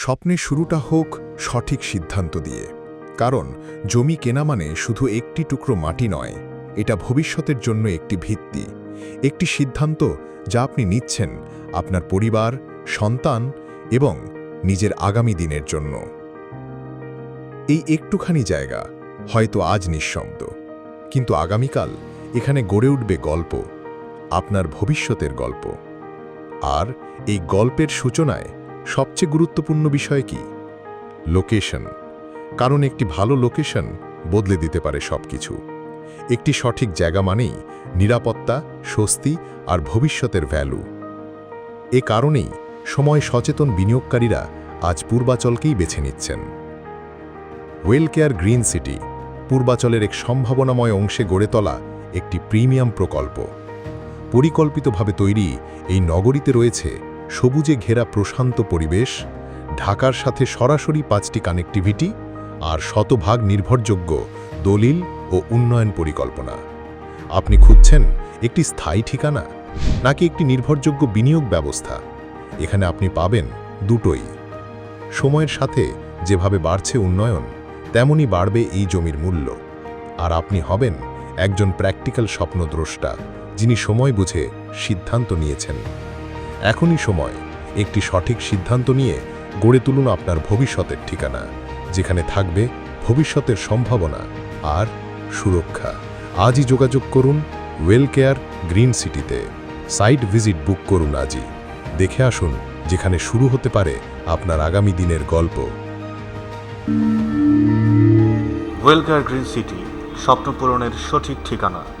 স্বপ্নের শুরুটা হোক সঠিক সিদ্ধান্ত দিয়ে। কারণ, জমি কেনা মানে শুধু একটি টুকরো মাটি নয়, এটা ভবিষ্যতের জন্য একটি ভিত্তি। একটি সিদ্ধান্ত যা আপনি নিচ্ছেন আপনার পরিবার, সন্তান এবং নিজের আগামী দিনের জন্য। এই একটুখানি জায়গা হয়তো আজ নিঃশব্দ, কিন্তু আগামীকাল এখানে গড়ে উঠবে গল্প, আপনার ভবিষ্যতের গল্প। আর এই গল্পের সূচনায় সবচেয়ে গুরুত্বপূর্ণ বিষয় কি? লোকেশন কারণ একটি ভালো লোকেশন বদলে দিতে পারে সবকিছু। একটি সঠিক জায়গা মানেই নিরাপত্তা, স্বস্তি আর ভবিষ্যতের ভ্যালু এ কারণেই সময় সচেতন বিনিয়োগকারীরা আজ পূর্বাচলকেই বেছে নিচ্ছেন। ওয়েলকেয়ার গ্রিন সিটি পূর্বাচলের এক সম্ভাবনাময় অংশে গড়ে তোলা একটি প্রিমিয়াম প্রকল্প। পরিকল্পিতভাবে তৈরি এই নগরীতে রয়েছে সবুজে ঘেরা প্রশান্ত পরিবেশ, ঢাকার সাথে সরাসরি পাঁচটি কানেক্টিভিটি আর শতভাগ নির্ভরযোগ্য দলিল ও উন্নয়ন পরিকল্পনা। আপনি খুঁজছেন একটি স্থায়ী ঠিকানা নাকি একটি নির্ভরযোগ্য বিনিয়োগ ব্যবস্থা? এখানে আপনি পাবেন দুটোই। সময়ের সাথে যেভাবে বাড়ছে উন্নয়ন তেমনি বাড়বে এই জমির মূল্য। আর আপনি হবেন একজন প্র্যাকটিক্যাল স্বপ্নদ্রষ্টা, যিনি সময় বুঝে সিদ্ধান্ত নিয়েছেন। এখনই সময়। একটি সঠিক সিদ্ধান্ত নিয়ে গড়ে তুলুন আপনার ভবিষ্যতের ঠিকানা, যেখানে থাকবে ভবিষ্যতের সম্ভাবনা আর সুরক্ষা। আজই যোগাযোগ করুন ওয়েলকেয়ার গ্রিন সিটিতে সাইট ভিজিট বুক করুন আজই। দেখে আসুন যেখানে শুরু হতে পারে আপনার আগামী দিনের গল্প। ওয়েলকেয়ার গ্রিন সিটি স্বপ্ন পূরণের সঠিক ঠিকানা।